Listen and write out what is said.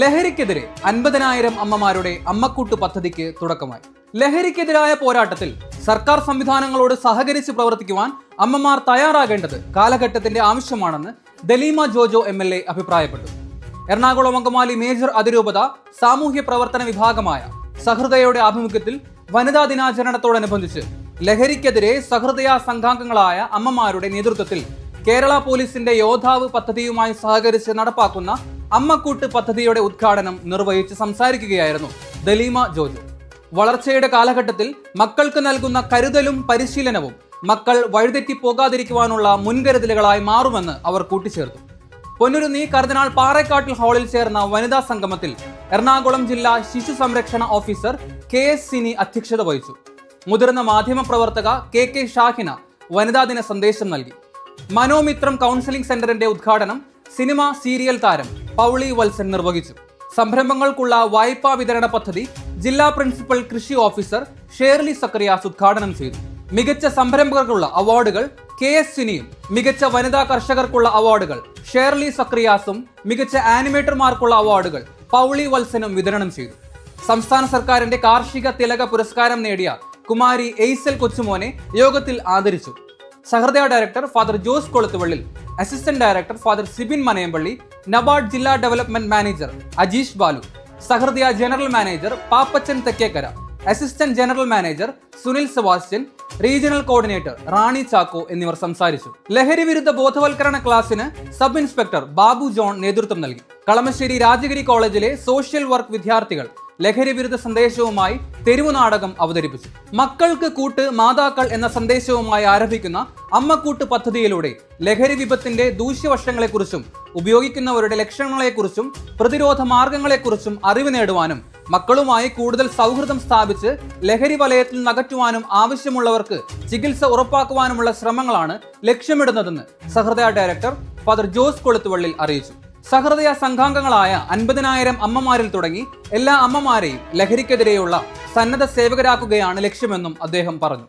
ലഹരിക്കെതിരെ അൻപതിനായിരം അമ്മമാരുടെ അമ്മക്കൂട്ട് പദ്ധതിക്ക് തുടക്കമായി. ലഹരിക്കെതിരായ പോരാട്ടത്തിൽ സർക്കാർ സംവിധാനങ്ങളോട് സഹകരിച്ച് പ്രവർത്തിക്കുവാൻ അമ്മമാർ തയ്യാറാകേണ്ടത് കാലഘട്ടത്തിന്റെ ആവശ്യമാണെന്ന് Dalima Jojo M L A അഭിപ്രായപ്പെട്ടു. എറണാകുളം അങ്കമാലി മേജർ അതിരൂപത സാമൂഹ്യ പ്രവർത്തന വിഭാഗമായ സഹൃദയയുടെ ആഭിമുഖ്യത്തിൽ വനിതാ ദിനാചരണത്തോടനുബന്ധിച്ച് ലഹരിക്കെതിരെ സഹൃദയ സംഘാംഗങ്ങളായ അമ്മമാരുടെ നേതൃത്വത്തിൽ കേരള പോലീസിന്റെ യോദ്ധാവ് പദ്ധതിയുമായി സഹകരിച്ച് നടപ്പാക്കുന്ന അമ്മക്കൂട്ട് പദ്ധതിയുടെ ഉദ്ഘാടനം നിർവഹിച്ച് സംസാരിക്കുകയായിരുന്നു ദലീമ ജോജു. വളർച്ചയുടെ കാലഘട്ടത്തിൽ മക്കൾക്ക് നൽകുന്ന കരുതലും പരിശീലനവും മക്കൾ വഴിതെറ്റി പോകാതിരിക്കുവാനുള്ള മുൻകരുതലുകളായി മാറുമെന്ന് അവർ കൂട്ടിച്ചേർത്തു. പൊന്നുരുന്നി കർദിനാൾ പാറേക്കാട്ടിൽ ഹാളിൽ ചേർന്ന വനിതാ സംഗമത്തിൽ എറണാകുളം ജില്ലാ ശിശു സംരക്ഷണ ഓഫീസർ കെ എസ് സിനി അധ്യക്ഷത വഹിച്ചു. മുതിർന്ന മാധ്യമപ്രവർത്തക കെ കെ ഷാഹിന വനിതാ ദിന സന്ദേശം നൽകി. മനോമിത്രം കൗൺസിലിംഗ് സെന്ററിന്റെ ഉദ്ഘാടനം സിനിമ സീരിയൽ താരം പൗളി വത്സൻ നിർവഹിച്ചു. സംരംഭങ്ങൾക്കുള്ള വായ്പാ വിതരണ പദ്ധതി ജില്ലാ പ്രിൻസിപ്പൽ കൃഷി ഓഫീസർ ഷേർലി സക്കറിയാസ് ഉദ്ഘാടനം ചെയ്തു. മികച്ച സംരംഭകർക്കുള്ള അവാർഡുകൾ കെ എസ് സിനിയും മികച്ച വനിതാ കർഷകർക്കുള്ള അവാർഡുകൾ ഷേർലി സക്രിയാസും മികച്ച ആനിമേറ്റർമാർക്കുള്ള അവാർഡുകൾ പൗളി വത്സനും വിതരണം ചെയ്തു. സംസ്ഥാന സർക്കാരിന്റെ കാർഷിക തിലക പുരസ്കാരം നേടിയ കുമാരി എയ്സൽ കൊച്ചുമോനെ യോഗത്തിൽ ആദരിച്ചു. Sahrudaya director father Jose Koluthuvallil assistant director father Sibin Manayampilly NABARD ജില്ലാ development manager Ajeesh Balu Sahrudaya general manager Pappachan Thekkekara assistant general manager Sunil Sebastian regional coordinator Rani Chacko എന്നിവർ സംസാരിച്ചു. ലഹരി വിരുദ്ധ ബോധവൽക്കരണ ക്ലാസ്സിന് സബ് ഇൻസ്പെക്ടർ ബാബു ജോൺ നേതൃത്വം നൽകി. കളമശ്ശേരി രാജഗിരി കോളേജിലെ സോഷ്യൽ വർക്ക് വിദ്യാർത്ഥികൾ ലഹരി വിരുദ്ധ സന്ദേശവുമായി തെരുവു നാടകം അവതരിപ്പിച്ചു. മക്കൾക്ക് കൂട്ട് മാതാക്കൾ എന്ന സന്ദേശവുമായി ആരംഭിക്കുന്ന അമ്മക്കൂട്ട് പദ്ധതിയിലൂടെ ലഹരി വിപത്തിന്റെ ദൂഷ്യവശങ്ങളെക്കുറിച്ചും ഉപയോഗിക്കുന്നവരുടെ ലക്ഷണങ്ങളെക്കുറിച്ചും പ്രതിരോധ മാർഗങ്ങളെക്കുറിച്ചും അറിവ് നേടുവാനും മക്കളുമായി കൂടുതൽ സൗഹൃദം സ്ഥാപിച്ച് ലഹരി വലയത്തിൽ നകറ്റുവാനും ആവശ്യമുള്ളവർക്ക് ചികിത്സ ഉറപ്പാക്കുവാനുമുള്ള ശ്രമങ്ങളാണ് ലക്ഷ്യമിടുന്നതെന്ന് സഹൃദയ ഡയറക്ടർ ഫാദർ ജോസ് കൊളുത്തുവള്ളിൽ അറിയിച്ചു. സഹൃദയ സംഘാംഗങ്ങളായ അൻപതിനായിരം അമ്മമാരിൽ തുടങ്ങി എല്ലാ അമ്മമാരെയും ലഹരിക്കെതിരെയുള്ള സന്നദ്ധ സേവകരാക്കുകയാണ് ലക്ഷ്യമെന്നും അദ്ദേഹം പറഞ്ഞു